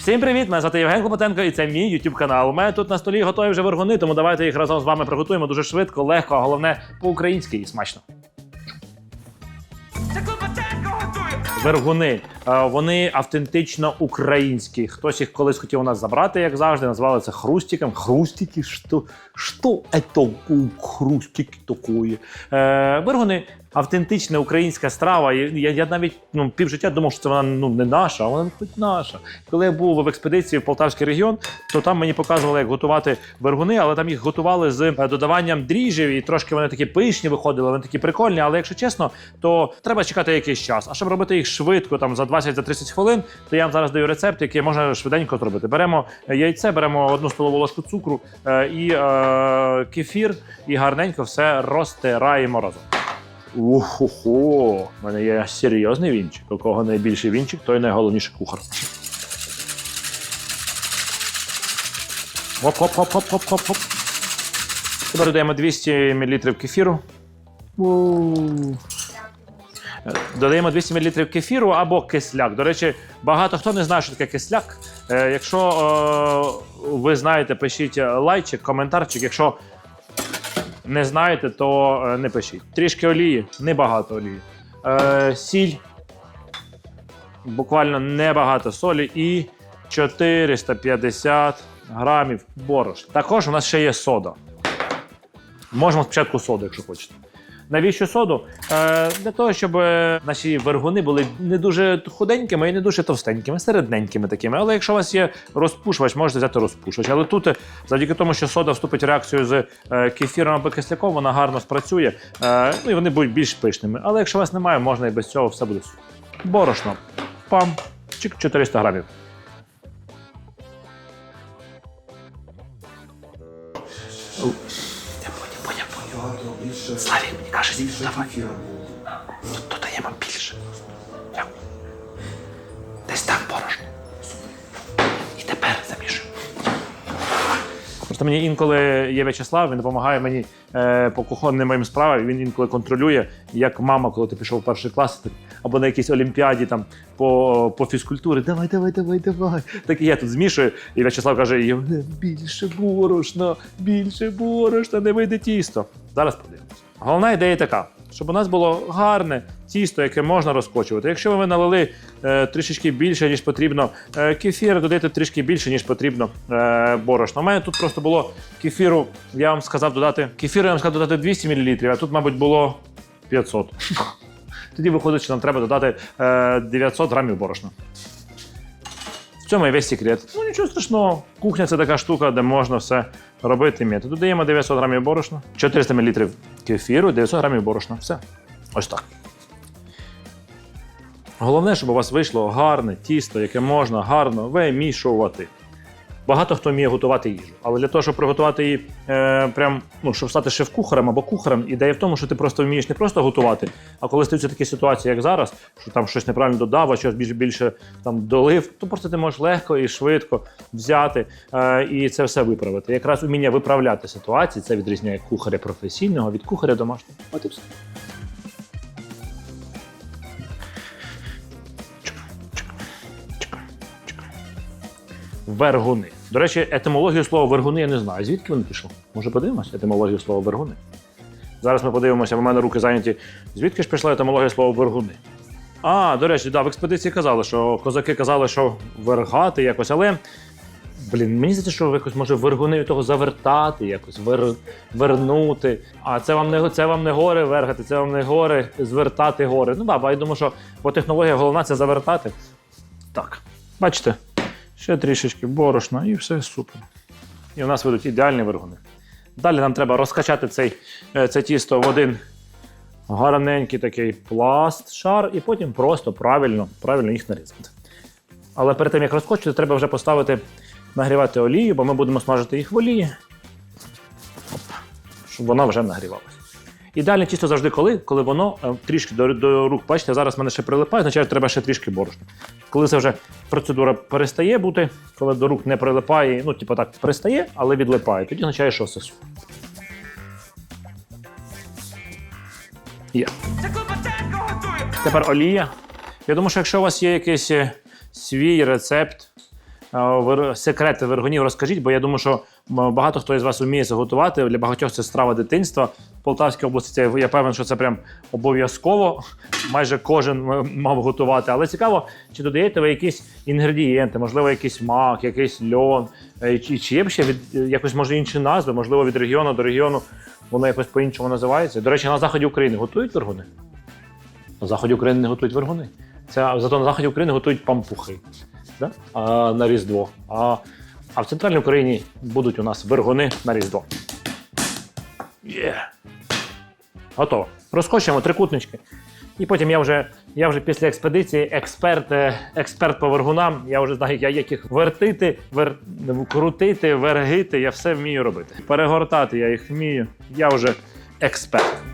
Всім привіт! Мене звати Євген Клопотенко і це мій YouTube канал. У мене тут на столі готові вже вергуни, тому давайте їх разом з вами приготуємо дуже швидко, легко, а головне по-українськи і смачно. Вергуни. Е, Вони автентично українські. Хтось їх колись хотів у нас забрати, як завжди. Назвали це хрустиком. Хрустики? Що, що це хрустики такої? Е, вергуни автентична українська страва. Я, я навіть ну, півжиття думав, що це вона ну, не наша, а вона хоч наша. Коли я був в експедиції в Полтавський регіон, то там мені показували, як готувати вергуни, але там їх готували з е, додаванням дріжджів, і трошки вони такі пишні виходили, вони такі прикольні. Але якщо чесно, то треба чекати якийсь час. А щоб робити їх швидко, там за 20-30 хвилин, то я вам зараз даю рецепт, який можна швиденько зробити. Беремо е, яйце, беремо одну столову ложку цукру е, і е, кефір, і гарненько все розтираємо разом. Ухо-хо, у мене є серйозний вінчик. У кого найбільший вінчик, той найголовніший кухар. Хоп-хоп-хоп-хоп-хоп-хоп. Тепер додаємо 200 мл кефіру. Е, Додаємо 200 мл кефіру або кисляк. До речі, багато хто не знає, що таке кисляк. Е, Якщо е, ви знаєте, пишіть лайчик, коментарчик. Якщо не знаєте, то е, не пишіть. Трішки олії, небагато олії. Е, сіль, буквально небагато солі і 450 грамів борошна. Також у нас ще є сода. Можемо спочатку соду, якщо хочете. Навіщо соду? Е, для того, щоб е, наші вергуни були не дуже худенькими і не дуже товстенькими, середненькими такими. Але якщо у вас є розпушувач, можете взяти розпушувач. Але тут, е, завдяки тому, що сода вступить в реакцію з е, кефіром або кисляком, вона гарно спрацює. Е, ну і вони будуть більш пишними. Але якщо у вас немає, можна і без цього все буде. Борошно. Пам. Чик 400 грамів. Славік, каже, давай. Додаємо більше. Десь так борошно. І тепер замішуємо. Просто мені інколи є В'ячеслав, він допомагає мені е, по кухонним моїм справам. Він інколи контролює, як мама, коли ти пішов в перший клас, або на якійсь олімпіаді там по, по фізкультурі. Давай, давай, давай, давай. Так і я тут змішую. І В'ячеслав каже: більше борошна, більше борошна, не вийде тісто. Зараз подивимось. Головна ідея така. Щоб у нас було гарне тісто, яке можна розкочувати. Якщо ви налили е, трішечки більше, ніж потрібно е, кефір, додайте трішки більше, ніж потрібно е, борошна. У мене тут просто було кефіру, я вам сказав додати. Кефіру я вам сказав додати 200 мл, а тут, мабуть, було 500. Тоді виходить, що нам треба додати е, 900 грамів борошна. В цьому і весь секрет. Ну нічого страшного. Кухня це така штука, де можна все робити. М'яти. Додаємо 900 грамів борошна, 400 мл кефіру, 900 грамів борошна. Все. Ось так. Головне, щоб у вас вийшло гарне тісто, яке можна гарно вимішувати. Багато хто вміє готувати їжу, але для того, щоб приготувати її, е, прям, ну, щоб стати шеф-кухарем або кухарем, ідея в тому, що ти просто вмієш не просто готувати, а коли стаються такі ситуації, як зараз, що там щось неправильно додав, а щось більше більше там долив, то просто ти можеш легко і швидко взяти е, і це все виправити. Якраз уміння виправляти ситуації це відрізняє кухаря професійного від кухаря домашнього. От і все. Вергуни. До речі, етимологію слова вергуни я не знаю. Звідки вони пішли? Може, подивимося етимологію слова вергуни? Зараз ми подивимося, в мене руки зайняті. Звідки ж пішла етимологія слова вергуни? А, до речі, да, в експедиції казали, що козаки казали, що вергати якось, але. Блін, мені здається, що якось може вергуни того завертати, якось вер, вернути. А це вам не це вам не гори вергати, це вам не гори звертати гори. Ну баба, я думаю, що по технології головна це завертати. Так, бачите, ще трішечки борошна і все супер. І у нас вийдуть ідеальні вергуни. Далі нам треба розкачати цей, е, це тісто в один гарненький такий пласт, шар, і потім просто правильно, правильно їх нарізати. Але перед тим, як розкочити, треба вже поставити нагрівати олію, бо ми будемо смажити їх в олії, щоб вона вже нагрівалася. Ідеальне тісто завжди коли? Коли воно е, трішки до, до рук. Бачите, зараз мене ще прилипає, що треба ще трішки борошна. Коли це вже процедура перестає бути, коли до рук не прилипає, ну, типу так, пристає, але відлипає, тоді означає, що все супер. Є. Тепер олія. Я думаю, що якщо у вас є якийсь е, свій рецепт, секрети вергунів розкажіть, бо я думаю, що багато хто із вас вміє це готувати. Для багатьох це страва дитинства. В Полтавській області я певен, що це прям обов'язково. Майже кожен мав готувати. Але цікаво, чи додаєте ви якісь інгредієнти, можливо, якийсь мак, якийсь льон, е, чи, чи є ще від якось може інші назви, можливо, від регіону до регіону воно якось по-іншому називається. До речі, на заході України готують вергуни? На заході України не готують вергуни. Це зато на заході України готують пампухи. Да? А, на Різдво. А, а в центральній Україні будуть у нас вергуни на Різдво. Є. Готово. Розкочуємо трикутнички. І потім я вже, я вже після експедиції експерт, е, експерт по вергунам. Я вже знаю, як їх вертити, вер, крутити, вергити. Я все вмію робити. Перегортати я їх вмію. Я вже експерт.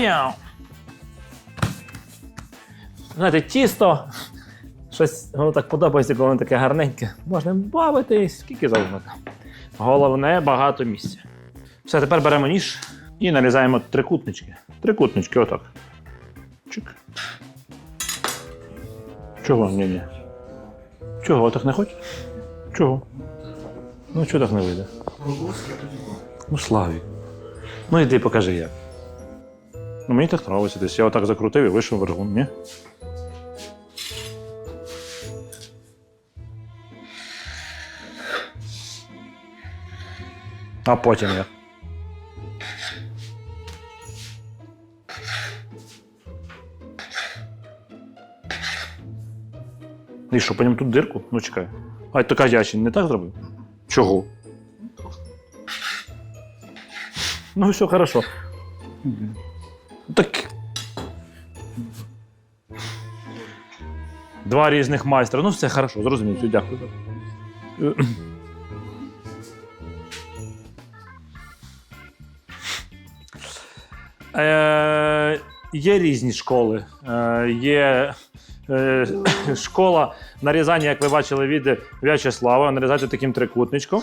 Пяу. Знаєте, тісто. Щось воно так подобається, коли воно таке гарненьке. Можна бавитись, скільки завгодно. Головне багато місця. Все, тепер беремо ніж і нарізаємо трикутнички. Трикутнички, отак. Чик. Чого? Ні, ні. Чого, так не хочеш? Чого? Ну, чого так не вийде? Ну, Славі. Ну іди покажи як. Ну, мені так подобається десь. Я отак закрутив і вийшов вергун, ні? А потім як? І що, по ньому тут дирку? Ну чекай. А то каже, не так зробив? Чого? Ну, все хорошо. Так. Два різних майстра. Ну, все хорошо, зрозумів, все, дякую. Е, є різні школи. Е, є е, школа нарізання, як ви бачили від В'ячеслава, нарізати таким трикутничком.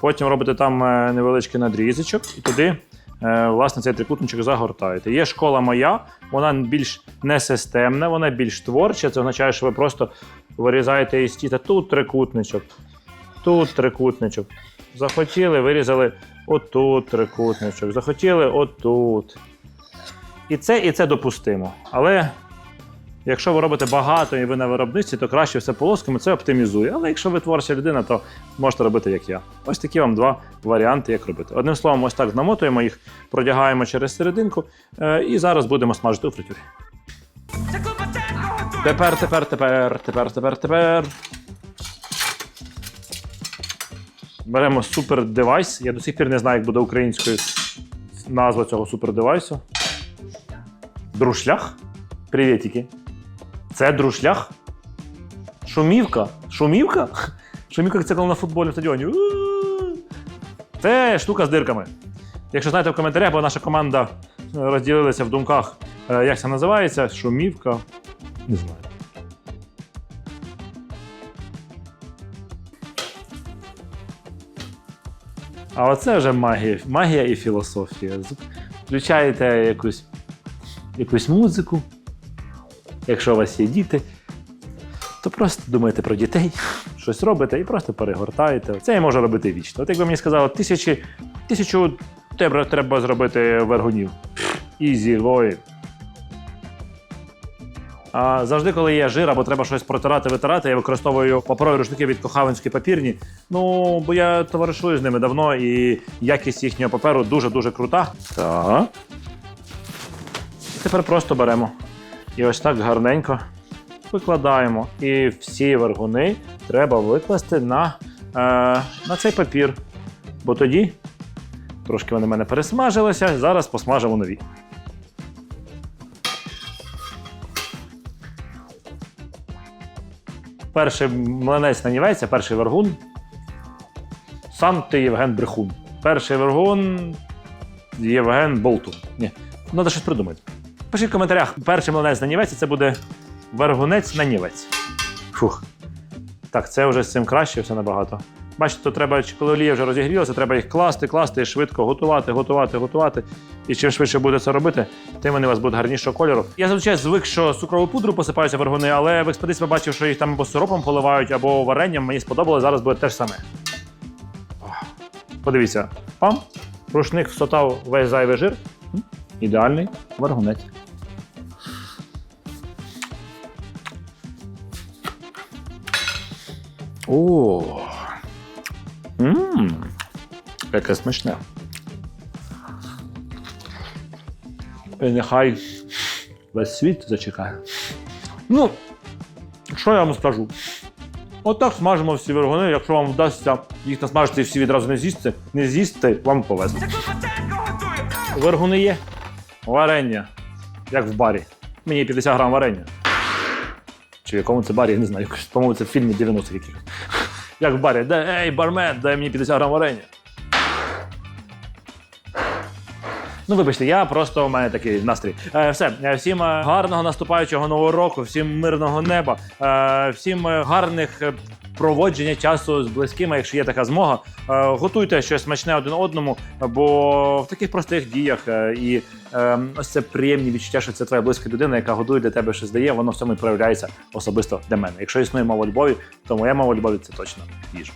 Потім робите там е, невеличкий надрізочок і туди. Е, Власне, цей трикутничок загортаєте. Є школа моя, вона більш несистемна, вона більш творча. Це означає, що ви просто вирізаєте із тіста тут трикутничок, тут трикутничок. Захотіли, вирізали отут трикутничок, захотіли отут. І це, і це допустимо. Але якщо ви робите багато і ви на виробництві, то краще все полосками, це оптимізує. Але якщо ви творча людина, то можете робити як я. Ось такі вам два варіанти, як робити. Одним словом, ось так намотуємо їх, продягаємо через серединку е, і зараз будемо смажити у фритюрі. Тепер, тепер, тепер, тепер, тепер, тепер. Беремо супер девайс. Я до сих пір не знаю, як буде українською назва цього супер девайсу. Друшлях. Привітики. Це друшлях? Шумівка? Шумівка? Шумівка це коли на футбольному стадіоні. Це штука з дирками. Якщо знаєте в коментарях, бо наша команда е, розділилася в думках, е, як це називається, шумівка. Не знаю. А оце вже магія, магія і філософія. Включаєте якусь, якусь музику. Якщо у вас є діти, то просто думаєте про дітей, щось робите і просто перегортаєте. Це я можу робити вічно. От якби мені сказали, тисячі, тисячу треба, треба зробити вергунів. Ізі, гої. А завжди, коли є жир або треба щось протирати, витирати, я використовую паперові рушники від кохавинської папірні. Ну, бо я товаришую з ними давно, і якість їхнього паперу дуже-дуже крута. Так. Тепер просто беремо. І ось так гарненько викладаємо. І всі вергуни треба викласти на, е, на цей папір. Бо тоді трошки вони в мене пересмажилися, зараз посмажимо нові. Перший млинець нанівець, а перший вергун. сам ти Євген Брехун. Перший вергун Євген Болтун. Ні, треба щось придумати. Пишіть в коментарях, перший млинець на нівець, це буде вергунець на нівець. Фух. Так, це вже з цим краще все набагато. Бачите, то треба, коли олія вже розігрілася, треба їх класти, класти і швидко готувати, готувати, готувати. І чим швидше буде це робити, тим вони у вас будуть гарнішого кольору. Я зазвичай звик, що цукрову пудру посипаються вергуни, але в експедиції побачив, що їх там або сиропом поливають, або варенням. Мені сподобалось, зараз буде те ж саме. Подивіться, пам, рушник всотав весь зайвий жир. Ідеальний вергунець. О. Мм. Яке смачне. І нехай весь світ зачекає. Ну, що я вам скажу? Отак смажимо всі вергони. Якщо вам вдасться їх насмажити і всі відразу не з'їсти, не з'їсти, вам повезло. Вергуни є. Варення. Як в барі. Мені 50 грам варення. Чи в якому це барі, я не знаю. По-моєму, це в фільмі 90-х якихось. Як в барі, де ей, бармен, дай мені 50 грам варення. Ну, вибачте, я просто у мене такий настрій. Е, все, Е, всім е, гарного наступаючого нового року, всім мирного неба, е, всім е, гарних проводження часу з близькими, якщо є така змога. Е, готуйте щось смачне один одному, бо в таких простих діях е, і е, ось це приємні відчуття, що це твоя близька людина, яка готує для тебе щось дає, воно в цьому і проявляється особисто для мене. Якщо існує мова любові, то моя мова любові це точно їжа.